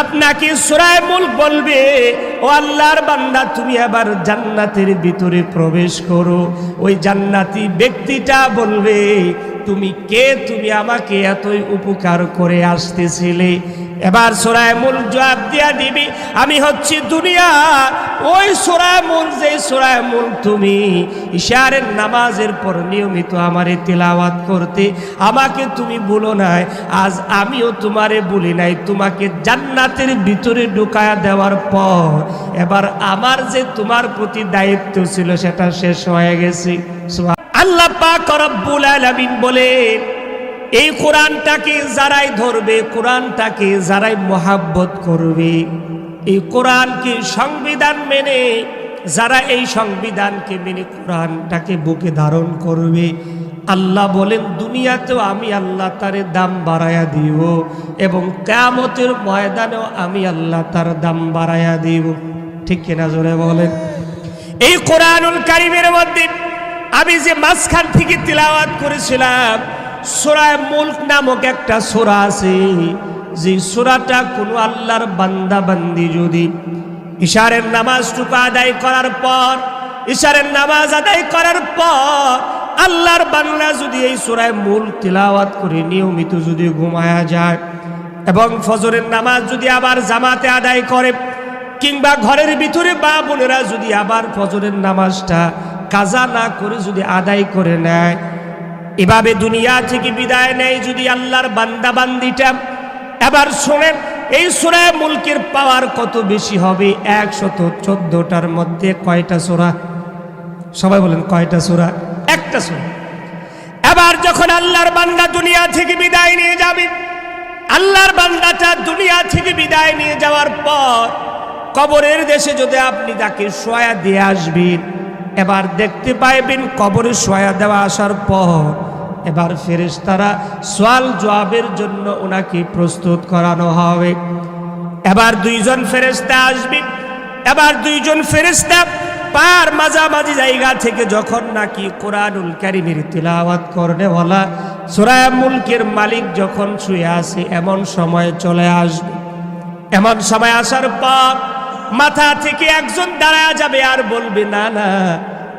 আপনাকে সুরায় মুল্ক বলবে, ও আল্লাহর বান্দা, তুমি আবার জান্নাতের ভিতরে প্রবেশ করো। ওই জান্নাতি ব্যক্তিটা বলবে, তুমি কে? তুমি আমাকে এতই উপকার করে আসতেছিলে। এবার সোরায় মূল জবাব দিয়া দিবি, আমি হচ্ছি দুনিয়া। ওই সোরায় মূল যে সোরায় মূল তুমি ইশারের নামাজের পর নিয়মিত আমারে তেলাওয়াত করতে, আমাকে তুমি বলো নাই। আজ আমিও তোমারে বলি নাই, তোমাকে জান্নাতের ভিতরে ঢুকায়া দেওয়ার পর এবার আমার যে তোমার প্রতি দায়িত্ব ছিল, সেটা শেষ হয়ে গেছে। আল্লাহ পাক রব্বুল আলামিন বলেন এই কোরআনটাকে যারাই ধরবে, কোরআনটাকে যারাই মোহাব্বত করবে, এই কোরআনকে সংবিধান মেনে, যারা এই সংবিধানকে মেনে কোরআনটাকে বুকে ধারণ করবে, আল্লাহ বলেন, দুনিয়াতেও আমি আল্লাহ তারে দাম বাড়ায়া দিব এবং কেয়ামতের ময়দানেও আমি আল্লাহ তার দাম বাড়ায়া দিব। ঠিক কিনা জোরে বলেন? এই কোরআনুল কারিমের মধ্যে আমি যে মাঝখান থেকে তিলাওয়াত করেছিলাম সোরায় মুল্ক নামক একটা সোরা আছে। যে সোরাটা কোনো আল্লাহর বান্দা বান্দি যদি ইশারের নামাজটুকু আদায় করার পর, ইশারের নামাজ আদায় করার পর আল্লাহর বাংলা যদি এই সোরায় মূল তিলাওয়াত করে নিয়মিত যদি ঘুমায়া যায় এবং ফজরের নামাজ যদি আবার জামাতে আদায় করে, কিংবা ঘরের ভিতরে বা বোনেরা যদি আবার ফজরের নামাজটা কাজা না করে যদি আদায় করে নেয় এভাবে দুনিয়া থেকে বিদায় নেয় যদি আল্লাহর বান্দা বান্দিটা। এবার শোনেন, এই সুরায় মুলকের পাওয়ার কত বেশি হবে? একশত চোদ্দটার মধ্যে কয়টা সোরা? সবাই বলেন কয়টা সোরা? একটা সোরা। এবার যখন আল্লাহর বান্দা দুনিয়া থেকে বিদায় নিয়ে যাবে, আল্লাহর বান্দাটা দুনিয়া থেকে বিদায় নিয়ে যাওয়ার পর কবরের দেশে যদি আপনি তাকে সোয়া দিয়ে আসবেন এবার দেখতে পাইবেন কবরে সোয়া দেওয়া আসার পর এবার ফেরেশতারা সোয়াল জবাবের জন্য ওনাকে প্রস্তুত করানো হবে। এবার দুইজন ফেরেশতা আসবে এবার দুইজন ফেরেশতা পার মাঝামাঝি জায়গা থেকে যখন নাকি কোরআনুল কারিমের তিলাওয়াত করনে বলা সুরায় মুলকের মালিক যখন শুয়ে আসে এমন সময় চলে আসবে। এমন সময় আসার পর মাথা থেকে একজন দাঁড়ায় যাবে আর বলবে, না না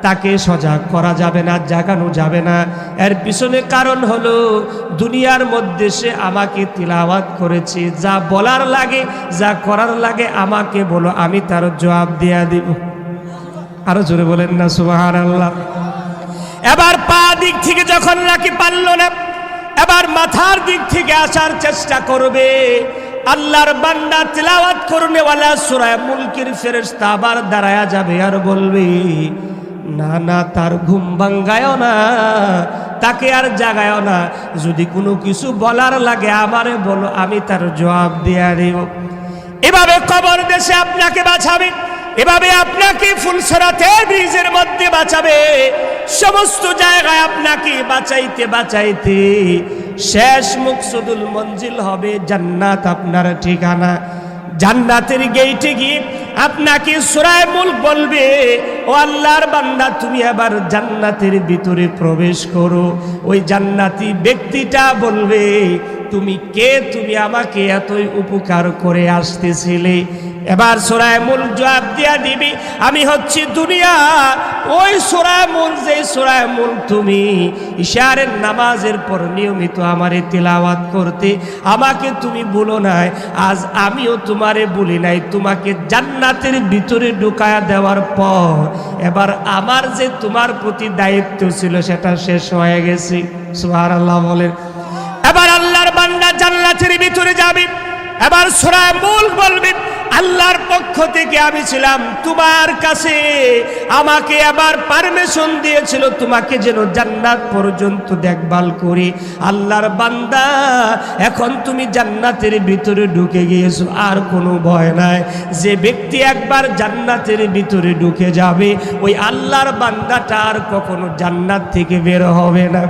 তাকে সজাগ করা যাবে না, জাগানো যাবে না। এর পিছনে কারণ হলো, দুনিয়ার মধ্যে সে আমাকে তিলাওয়াত করেছে। যা বলার লাগে, যা করার লাগে আমাকে বলো, আমি তার জবাব দেয়া দিব। আরও জোরে বলেন না সুবাহান আল্লাহ এবার পা দিক থেকে যখন নাকি পারল না, এবার মাথার দিক থেকে আসার চেষ্টা করবে। আল্লাহর বান্দা তিলাওয়াত করনে ওয়ালা সূরা মুলকের ফেরেশতা আবার দাঁড়ায়া যাবে আর বলবে না না, তার ঘুম ভাঙ্গায় না, তাকে আর জাগায় না। যদি কোনো কিছু বলার লাগে আমারে বলো, আমি তার জবাব দেয়া দেব। এভাবে কবর দেশে আপনাকে বাঁচাবে, এভাবে আপনাকে ফুলসরাতে ব্রিজের মধ্যে বাঁচাবে। সমস্ত জায়গায় আপনাকে বাঁচাইতে বাঁচাইতে শেষ মুখ মুকসুদুল মঞ্জিল হবে, জান্নাত আপনার ঠিকানা। জান্নাতের গেইটে গিয়ে আপনাকে সুরায় মুল বলবে, ও আল্লাহর বান্দা, তুমি আবার জান্নাতের ভিতরে প্রবেশ করো। ওই জান্নাতি ব্যক্তিটা বলবে, তুমি কে? তুমি আমাকে এতই উপকার করে আসতেছিলে। এবার সোরায় মূল জবাব দিয়া দিবি। আমি হচ্ছি দুনিয়া। ওই সোরায় মূল যে সোরায় মূল তুমি ইশারের নামাজের পর নিয়মিত আমারে তেলাওয়াত করতে, আমাকে তুমি বলো নাই। আজ আমিও তোমারে বলি নাই। তোমাকে জান্নাতের ভিতরে ঢুকায়া দেওয়ার পর এবার আমার যে তোমার প্রতি দায়িত্ব ছিল, সেটা শেষ হয়ে গেছে। সুহার আল্লাহ বলেন। এবার আল্লাহর বান্দা জান্নাতের ভিতরে যাবে। এবার সুরায় মূল বলবে। আল্লাহর পক্ষ থেকে আমি ছিলাম তোমার কাছে। আমাকে আবার পারমিশন দিয়েছিল তোমাকে যেন জান্নাত পর্যন্ত দেখভাল করি। আল্লাহর বান্দা, এখন তুমি জান্নাতের ভিতরে ঢুকে গিয়েছো, আর কোনো ভয় নাই। যে ব্যক্তি একবার জান্নাতের ভিতরে ঢুকে যাবে, ওই আল্লাহর বান্দাটা আর কখনো জান্নাত থেকে বের হবে না।